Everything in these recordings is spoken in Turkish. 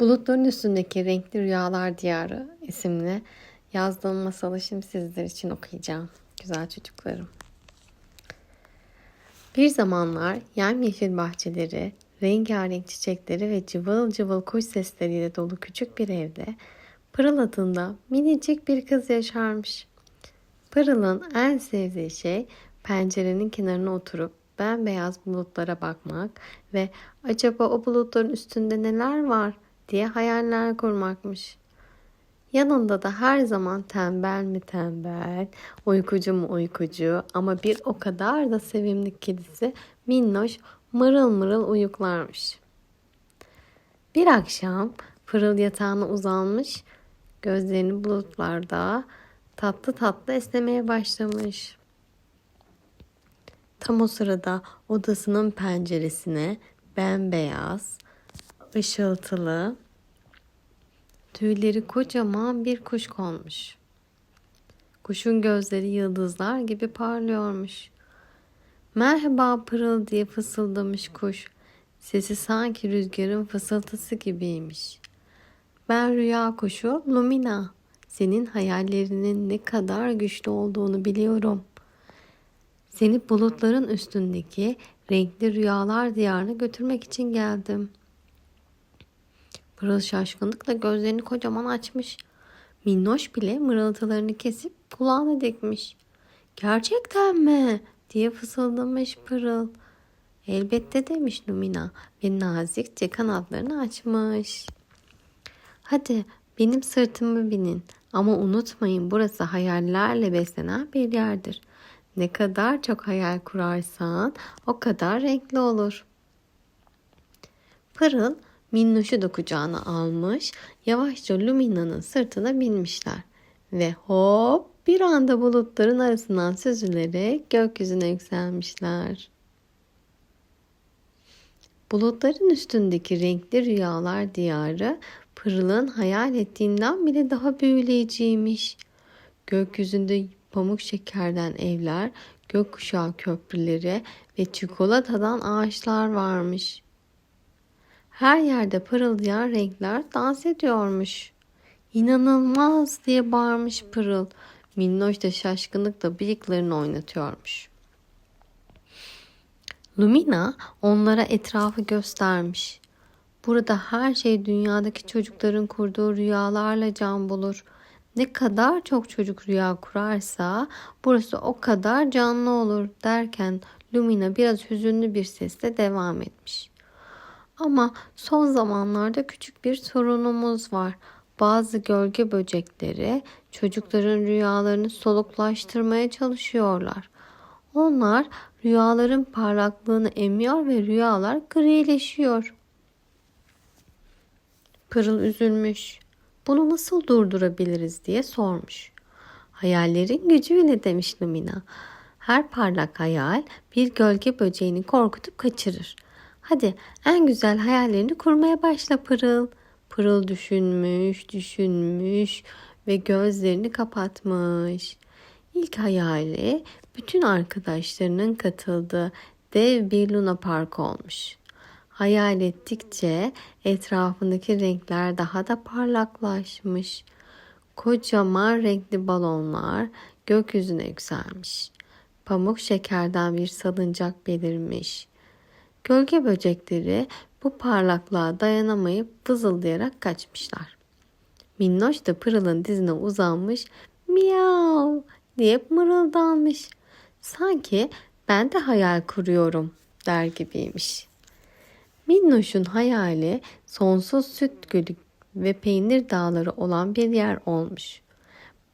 Bulutların üstündeki renkli rüyalar diyarı isimli yazdığım masalı şimdi sizler için okuyacağım. Güzel çocuklarım. Bir zamanlar yemyeşil bahçeleri, rengarenk çiçekleri ve cıvıl cıvıl kuş sesleriyle dolu küçük bir evde Pırıl adında minicik bir kız yaşarmış. Pırıl'ın en sevdiği şey pencerenin kenarına oturup bembeyaz bulutlara bakmak ve acaba o bulutların üstünde neler var diye hayaller kurmakmış. Yanında da her zaman tembel mi tembel, uykucu mu uykucu ama bir o kadar da sevimli kedisi Minnoş mırıl mırıl uyuklarmış. Bir akşam Pırıl yatağına uzanmış, gözlerini bulutlarda tatlı tatlı esnemeye başlamış. Tam o sırada odasının penceresine bembeyaz, ışıltılı, tüyleri kocaman bir kuş konmuş. Kuşun gözleri yıldızlar gibi parlıyormuş. Merhaba pırıl diye fısıldamış kuş. Sesi sanki rüzgarın fısıltısı gibiymiş. Ben rüya kuşu Lumina. Senin hayallerinin ne kadar güçlü olduğunu biliyorum. Seni bulutların üstündeki renkli rüyalar diyarına götürmek için geldim. Pırıl şaşkınlıkla gözlerini kocaman açmış. Minnoş bile mırıltılarını kesip kulağına dikmiş. Gerçekten mi? diye fısıldamış Pırıl. Elbette demiş Lumina ve nazikçe kanatlarını açmış. Hadi benim sırtımı binin ama unutmayın burası hayallerle beslenen bir yerdir. Ne kadar çok hayal kurarsan o kadar renkli olur. Pırıl Minnoş'u da kucağına almış, yavaşça Lumina'nın sırtına binmişler. Ve hop bir anda bulutların arasından süzülerek gökyüzüne yükselmişler. Bulutların üstündeki renkli rüyalar diyarı Pırıl'ın hayal ettiğinden bile daha büyüleyiciymiş. Gökyüzünde pamuk şekerden evler, gökkuşağı köprüleri ve çikolatadan ağaçlar varmış. Her yerde pırıldayan renkler dans ediyormuş. İnanılmaz diye bağırmış Pırıl. Minnoş da şaşkınlıkla bıyıklarını oynatıyormuş. Lumina onlara etrafı göstermiş. Burada her şey dünyadaki çocukların kurduğu rüyalarla can bulur. Ne kadar çok çocuk rüya kurarsa burası o kadar canlı olur derken Lumina biraz hüzünlü bir sesle devam etmiş. Ama son zamanlarda küçük bir sorunumuz var. Bazı gölge böcekleri çocukların rüyalarını soluklaştırmaya çalışıyorlar. Onlar rüyaların parlaklığını emiyor ve rüyalar grileşiyor. Pırıl üzülmüş. Bunu nasıl durdurabiliriz diye sormuş. Hayallerin gücüyle demiş Lumina. Her parlak hayal bir gölge böceğini korkutup kaçırır. Hadi en güzel hayallerini kurmaya başla Pırıl. Pırıl düşünmüş, düşünmüş ve gözlerini kapatmış. İlk hayali bütün arkadaşlarının katıldığı dev bir luna park olmuş. Hayal ettikçe etrafındaki renkler daha da parlaklaşmış. Kocaman renkli balonlar gökyüzüne yükselmiş. Pamuk şekerden bir salıncak belirmiş. Gölge böcekleri bu parlaklığa dayanamayıp vızıldayarak kaçmışlar. Minnoş da Pırıl'ın dizine uzanmış miyav diye mırıldanmış. Sanki ben de hayal kuruyorum der gibiymiş. Minnoş'un hayali sonsuz süt gölü ve peynir dağları olan bir yer olmuş.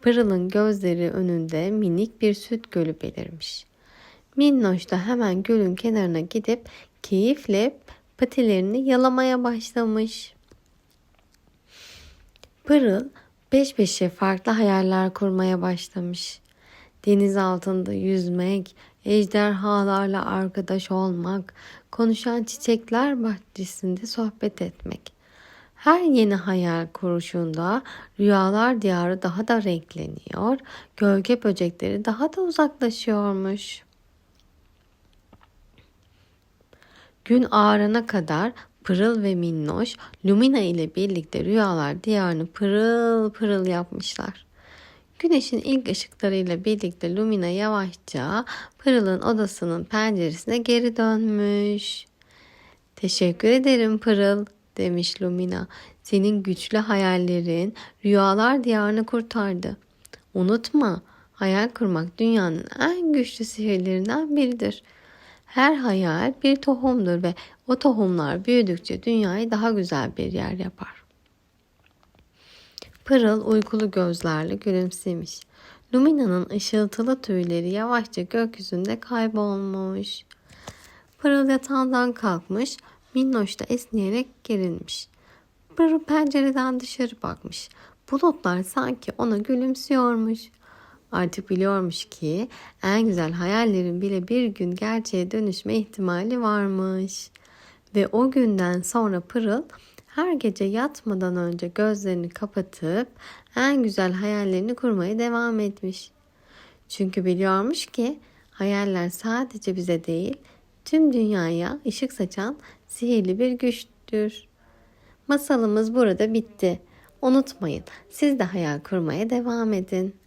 Pırıl'ın gözleri önünde minik bir süt gölü belirmiş. Minnoş da hemen gölün kenarına gidip keyifle patilerini yalamaya başlamış. Pırıl peş peşe farklı hayaller kurmaya başlamış. Deniz altında yüzmek, ejderhalarla arkadaş olmak, konuşan çiçekler bahçesinde sohbet etmek. Her yeni hayal kuruşunda rüyalar diyarı daha da renkleniyor, gölge böcekleri daha da uzaklaşıyormuş. Gün ağarana kadar Pırıl ve Minnoş Lumina ile birlikte rüyalar diyarını pırıl pırıl yapmışlar. Güneşin ilk ışıklarıyla birlikte Lumina yavaşça Pırıl'ın odasının penceresine geri dönmüş. Teşekkür ederim Pırıl demiş Lumina. Senin güçlü hayallerin rüyalar diyarını kurtardı. Unutma hayal kurmak dünyanın en güçlü sihirlerinden biridir. Her hayal bir tohumdur ve o tohumlar büyüdükçe dünyayı daha güzel bir yer yapar. Pırıl uykulu gözlerle gülümsemiş. Lumina'nın ışıltılı tüyleri yavaşça gökyüzünde kaybolmuş. Pırıl yatağından kalkmış, Minnoş da esneyerek gerilmiş. Pırıl pencereden dışarı bakmış. Bulutlar sanki ona gülümsüyormuş. Artık biliyormuş ki en güzel hayallerin bile bir gün gerçeğe dönüşme ihtimali varmış. Ve o günden sonra Pırıl her gece yatmadan önce gözlerini kapatıp en güzel hayallerini kurmaya devam etmiş. Çünkü biliyormuş ki hayaller sadece bize değil, tüm dünyaya ışık saçan sihirli bir güçtür. Masalımız burada bitti. Unutmayın, siz de hayal kurmaya devam edin.